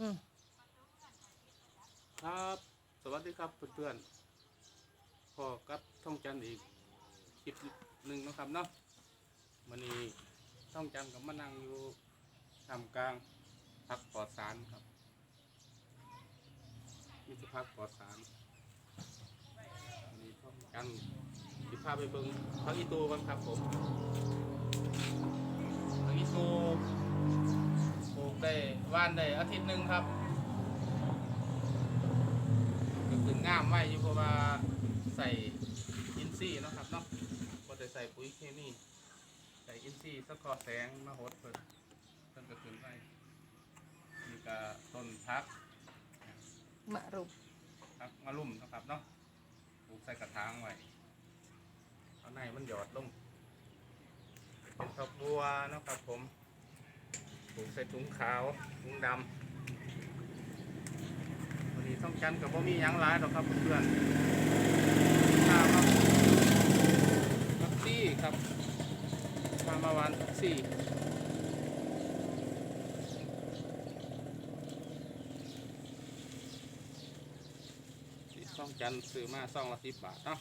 อืมครับ สวัสดีครับเพื่อนๆพอกับท่องจันทร์อีกคลิปหนึ่งนะครับเนาะวันนี้ท่องจันทร์กับมานั่งอยู่ทำกลางพักปลอดสารครับมีสภาพปลอดสารวันนี้ท่องจันทร์สิพาไปเบิ่งพักอีตูกันครับผมพักอีตูปลูกได้ ว่านได้อาทิตย์หนึ่งครับก็คืองามไว้อยู่เพราะว่าใส่อินซีย์เนาะครับเนาะบ่ได้ใส่ปุ๋ยเคมีใส่อินซีย์สะกอแสงมาหดเพิ่นเพิ่นก็ขึ้นไว้นี่ก็ต้นพักมะรุมพักมะลุ่มเนาะครับเนาะปลูกใส่กระถางไว้เอาในมันหยอดลงเป็นผักบัวเนาะครับผม ปลูกใส่ถุงขาวถุงดำวันนี้ต้องกันกับว่ามียังหลายหรอกครับเพื่อนข้าวครับแท็กซี่ครับมามาวานแท็กซี่ซ่องจันซื้อมาซ่องละสิบบาทเนาะ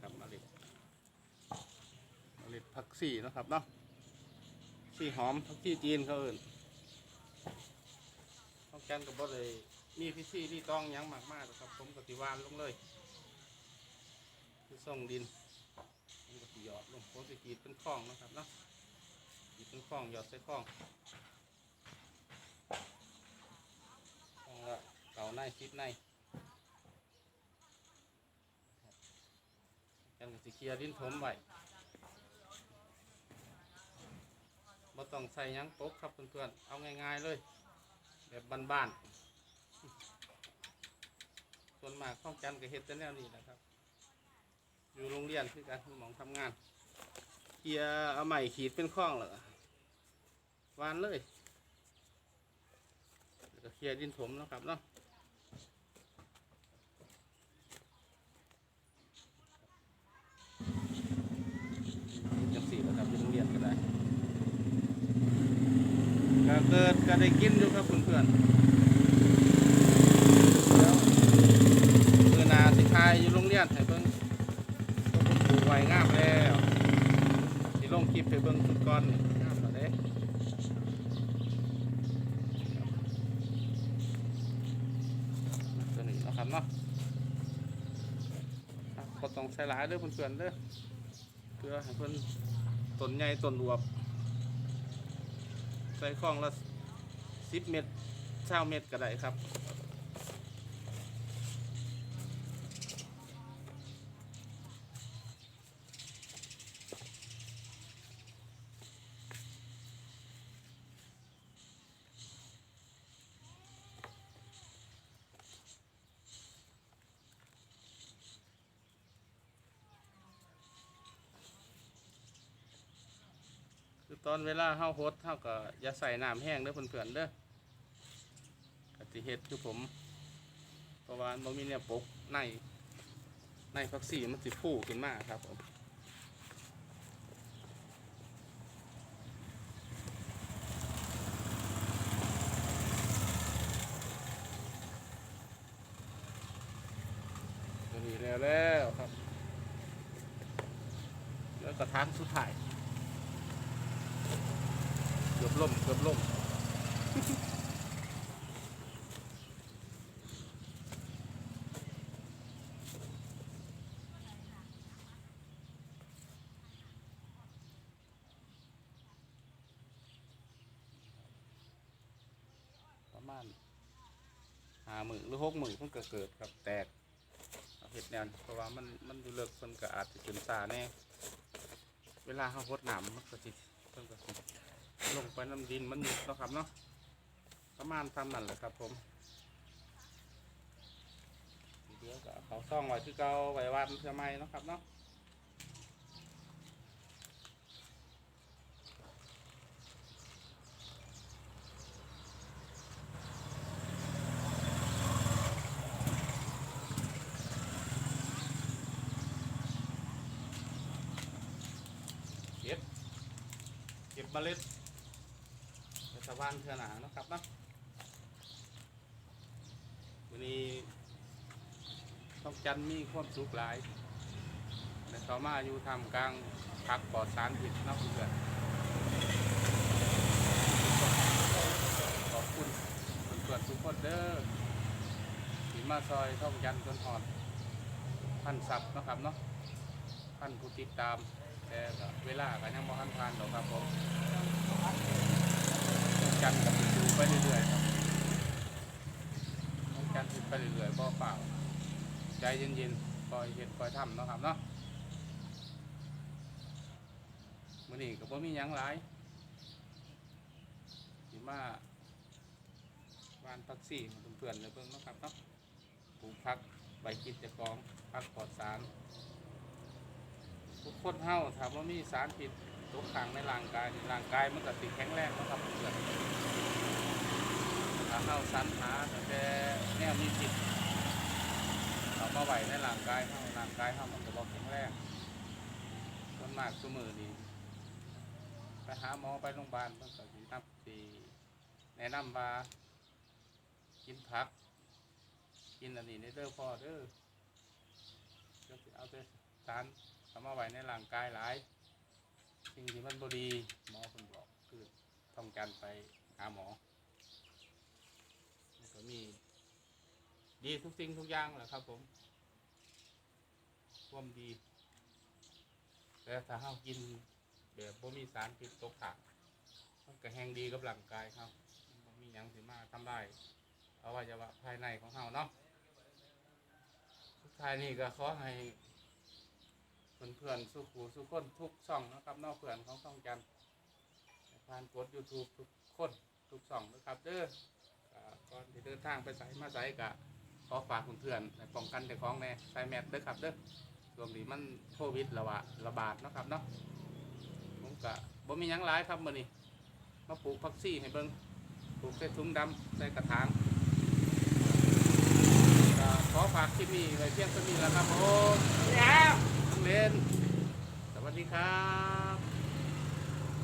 ครับมาเล็ดมาเล็ดผักซี่นะครับเนาะ ซี่หอมผักซี่จีนเขาเอื่นซ่องจันทร์กับ่เลยมีพิธีรีตองยั้งมากมากครับ ผมกติวานลงเลยคือส่งดินมันก็สิหยอดลงผมจะกรีดเป็นคลองนะครับเนาะกรีดเป็นคลองหยอดใส่คลองคลองละเก่าในชิดในครับกันก็สิเคลียร์ดินถมไว้ บ่ต้องใส่ยังปกครับเพื่อนๆเอาง่ายๆเลย แบบบ้านๆส่วนมากข้องจันทร์ก็เฮ็ดแต่แนวนี้นะครับ อยู่โรงเรียนคือการหมองทำงานเคียร์เอาใหม่ขีดเป็นข้องเหรอวานเลยแล้วก็เคลียร์ดินถมเนาะครับเนาะจังสี่ระดับอยู่โรงเรียนก็ได้ก็ เกิดก็ได้กินอยู่ครับเพื่อนๆแล้วเมื่อนาสิทายอยู่โรงเรียนให้เพิ่งก็เพิ่งปลูกไว้งามแล้วสิลงคลิปไปเบิ่งสุดก่อนนี่งามแล้วเด้ตัวนี้นะครับเนาะอะก็ต้องใส่หลายเด้อเพื่อนๆเด้อเพื่อให้เพิ่นต้นใหญ่ต้นอวบ ใส่ข้องละสิบเม็ดเช้าเม็ดก็ได้ครับ ตอนเวลาเฮาโฮดเฮาก็อย่าใส่น้ำแห้งเด้อเพื่อนๆเด้อกติเฮ็ดคือผมเพราะว่ามันบ่มีเนี่ยปกในในพักสีมันสิฟูขึ้นมากครับผมตัวนี้แล้วแล้วครับ แล้วก็ทางสุดท้าย กือบล่มเกือบล่มประมาณหาหมื่นหรือหกหมื่นเพิ่งเกิดครับแตกเห็ดแนวนี้เพราะว่ามันมันดูเลิกคนก็อาจจะขึ้นซาแน่เวลาเขาหดหนำมันก็สิเพิ่นก็สิ ลงไปน้ำดินมันหยุดนะครับเนาะประมาณทำนั่นแหละครับผมเดี๋ยวก็เอาเขาซ่องไว้คือเก่าไว้วันเพื่อไม่เนาะครับเนาะเก็บเก็บเมล็ด สว่านเท่านาเนาะครับนะวันนี้ต้องจันมีความสุขหลายแต่ต่อมาอยู่ทำกลางพักปลอดสารผิดนอกเพื่อนขอบคุณคุณเพื่อนทุกคนเด้อสีมาซอยท่องจันจนหอดพันสับนะครับเนาะพันผู้ติดตาม แต่เวลาก็ยังบ่ทันทานหรอกครับผม จันทร์กับดูไปเรื่อยๆครับต้องจันทร์ดูไปเรื่อยๆบ่เปล่าใจเย็นๆคอยเห็นคอยทำเนาะครับเนาะมื้อนี้ก็บ่มีหยังหลายสิมาบ้านพักซี่เพื่อนๆเลยเบิ่งเนาะครับเนาะปลูกพักใบกินจ้าของพักปลอดสารทุกคนเฮาถามว่ามีสารพิษ ตกขังในร่างกายร่างกายมันก็ติดแข็งแรงนะครับเพื่อนถ้าเฮาสรรหาแต่แนวมีพิษเอามาไหวในร่างกายเฮาร่างกายเฮามันก็บ่แข็งแรงส่วนมากซุมือนี่ไปหาหมอไปโรงพยาบาลเพิ่นก็สินับสิแนะนำว่ากินผัก กินอันนี้เด้อพ่อเด้อก็สิเอาแต่สารทำมาไว้ในร่างกายหลาย สิ่งที่มันบดีหมอคนบอกคือต้องการไปหาหมอมันก็มี ดีทุกสิ่งทุกอย่างแหละครับผมความดี แต่ถ้าเรากินแบบบ่มีสารพิษตกค้างมันก็แห้งดีกับร่างกายครับมันมีหยังสิมาทำได้อาไวัยวะภายในของเราเนาะสุดท้ายนี่ก็ขอให้ เพื่อนๆสู้ครูสู้คนทุกช่องนะครับนอกเพื่อนของช่องจันผ่านกด YouTube ทุกคนทุกช่องนะครับเด้อก่อนที่เดินทางไปใส่มาใส่กะขอฝากเพื่อนๆในป้องกันเจ้าของแน่ใส่แมสเด้อครับเด้อช่วงนี้มันโควิดระบาดระบาดนะครับเนาะผมกะบ่มียังหลายครับมื้อนี้มาปลูกพักซี่ให้เบิ่งปลูกใส่ถุงดำใส่กระถางขอฝากคลิปนี้ไว้เพียงเท่านี้แล้วครับผมแล้ว เลนสวัสดีครับ